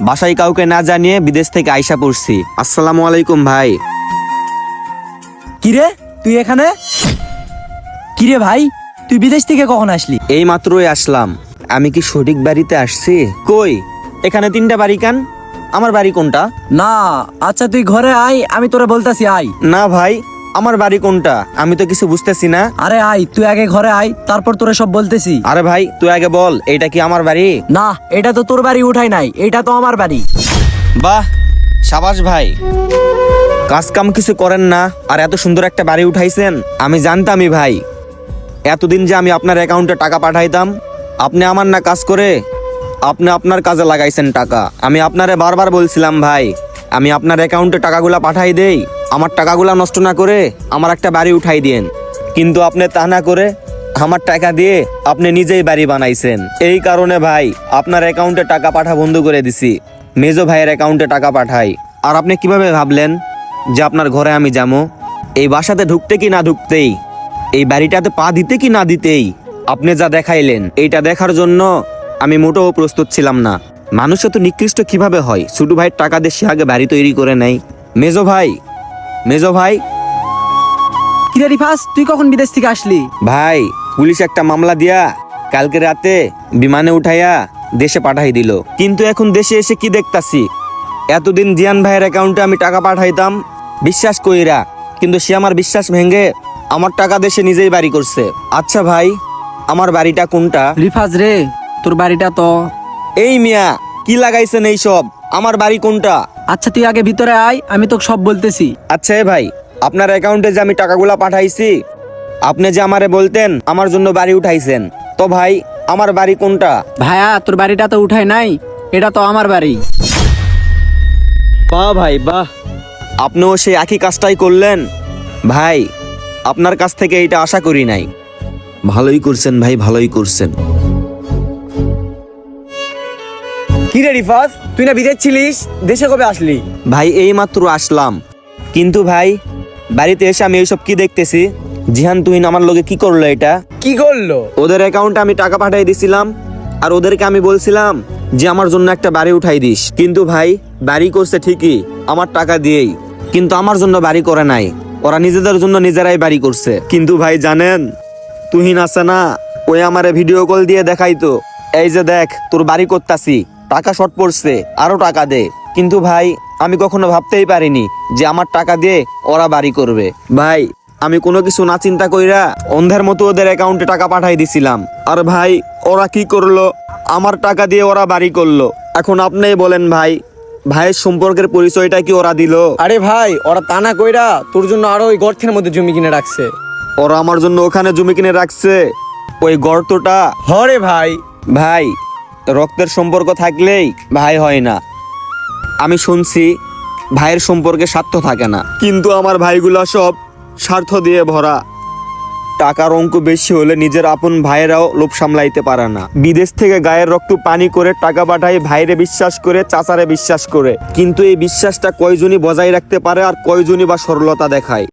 বাসায় কাউকে না জানিয়ে বিদেশ থেকে আইসা পড়ছি। আসসালামু আলাইকুম ভাই। কিরে তুই এখানে? কিরে ভাই তুই বিদেশ থেকে কখন আসলি? এই মাত্রই আসলাম। আমি কি সঠিক বাড়িতে আসছি? কই? এখানে তিনটা বাড়ি কান? আমার বাড়ি কোনটা? না আচ্ছা তুই ঘরে আয় আমি তোরে বলতাছি আয়। না ভাই আমার বাড়ি কোনটা? আমি তো কিছু বুঝতেছি না। আরে আয় তুই আগে ঘরে আয় তারপর তোরে সব বলতেছি। আরে ভাই তুই আগে বল এইটা কি আমার বাড়ি? না এটা তো তোর বাড়ি উঠাই নাই এটা তো আমার বাড়ি। বাহ সাবাস ভাই। কাজ কাম কিছু করেন না আর এত সুন্দর একটা বাড়ি উঠাইছেন আমি জানতামই ভাই। এতদিন যে আমি আপনার অ্যাকাউন্টে টাকা পাঠাইতাম আপনি আমার না কাজ করে আপনি আপনার কাজে লাগাইছেন টাকা। আমি আপনারে বারবার বলছিলাম ভাই আমি আপনার অ্যাকাউন্টে টাকাগুলা পাঠাই দেই আমার টাকাগুলা নষ্ট না করে আমার একটা বাড়ি উঠাই দিয়েন। কিন্তু আপনি তা না করে আমার টাকা দিয়ে আপনি নিজেই বাড়ি বানাইছেন। এই কারণে ভাই, আপনার অ্যাকাউন্টে টাকা পাঠা বন্ধ করে দিছি। মেজো ভাইয়ের অ্যাকাউন্টে টাকা পাঠাই। আর আপনি কীভাবে ভাবলেন যে আপনার ঘরে আমি যাব? এই বাসাতে ঢুকতে কি না ঢুকতেই? এই বাড়িটাতে পা দিতে কি না দিতেই? আপনি যা দেখাইলেন, এইটা দেখার জন্য আমি মোটেও প্রস্তুত ছিলাম না। মানুষ তো নিকৃষ্ট কীভাবে হয়? ছোট ভাইয়ের টাকা দিয়ে সে আগে বাড়ি তৈরি করে নেয়। মেজো ভাই মেজো ভাই। কিরে রিফাস তুই কখন বিদেশ থেকে আসলি? ভাই পুলিশ একটা মামলা দিয়া কালকে রাতে বিমানে উঠাইয়া দেশে পাঠাই দিল। কিন্তু এখন দেশে এসে কি দেখতাছি? এতদিন জিয়ান ভাইয়ের অ্যাকাউন্টে আমি টাকা পাঠাইতাম বিশ্বাস কইরা। কিন্তু সে আমার বিশ্বাস ভেঙে আমার টাকা দেশে নিজেই বাড়ি করছে। আচ্ছা ভাই আমার বাড়িটা কোনটা? রিফাজ রে তোর বাড়িটা তো এই মিয়া কি লাগাইছেন এই সব আমার বাড়ি কোনটা? আচ্ছা তুই আগে ভিতরে আয় আমি তোকে সব বলতেছি। আচ্ছা এ ভাই আপনার অ্যাকাউন্টে যে আমি টাকাগুলা পাঠাইছি আপনি যে আমারে বলতেন আমার জন্য বাড়ি উঠাইছেন। তো ভাই আমার বাড়ি কোনটা? ভাইয়া তোর বাড়িটা তো উঠাই নাই এটা তো আমার বাড়ি। বাহ ভাই বাহ। আপনিও সেই একই কাজটাই করলেন? ভাই আপনার কাছ থেকে এটা আশা করি নাই। ভালোই করছেন ভাই ভালোই করছেন। কি রে রিফাজ তুই না বিদেশ ছিলিস? দেশে কবে আসলি? ভাই এই মাত্র আসলাম। কিন্তু ভাই বাড়িতে এসে আমি এইসব কি দেখতেছি? জিহান তুহিন আমার লোকে কি করল এটা? কি করল? ওদের অ্যাকাউন্টে আমি টাকা পাঠিয়ে দিছিলাম আর ওদেরকে আমি বলছিলাম যে আমার জন্য একটা বাড়ি উঠাই দিস। কিন্তু ভাই বাড়ি করছে ঠিকই আমার টাকা দিয়েই। কিন্তু আমার জন্য বাড়ি করে নাই ওরা নিজেদের জন্য নিজেরাই বাড়ি করছে। কিন্তু ভাই জানেন তুহিন আছে না ওই আমারে ভিডিও কল দিয়ে দেখাইতো এই যে দেখ তোর বাড়ি করতাছি। টাকা শর্ট পড়ছে আরও টাকা দে। কিন্তু ভাই আমি কখনো ভাবতেই পারিনি যে আমার টাকা দিয়ে ওরা বাড়ি করবে। ভাই আমি কোনো কিছু না চিন্তা কইরা অন্ধের মতো ওদের অ্যাকাউন্টে টাকা পাঠাই দিছিলাম। আর ভাই ওরা কি করল? আমার টাকা দিয়ে ওরা বাড়ি করল। এখন আপনি বলেন ভাই ভাইয়ের সম্পর্কের পরিচয়টা কি ওরা দিল? আরে ভাই ওরা তা না কইরা তোর জন্য আরও ওই গর্তের মধ্যে জমি কিনে রাখছে। ওরা আমার জন্য ওখানে জমি কিনে রাখছে। ওই গর্তটা হরে ভাই। ভাই রক্তের সম্পর্ক থাকলেই ভাই হয় না। আমি শুনছি ভাইয়ের সম্পর্কে স্বার্থ থাকে না। কিন্তু আমার ভাইগুলা সব স্বার্থ দিয়ে ভরা। টাকার অঙ্ক বেশি হলে নিজের আপন ভাইয়েরাও লোভ সামলাইতে পারে না। বিদেশ থেকে গায়ের রক্ত পানি করে টাকা পাঠায় ভাইরে বিশ্বাস করে, চাচারে বিশ্বাস করে। কিন্তু এই বিশ্বাসটা কয়জনই বজায় রাখতে পারে আর কয়জনই বা সরলতা দেখায়?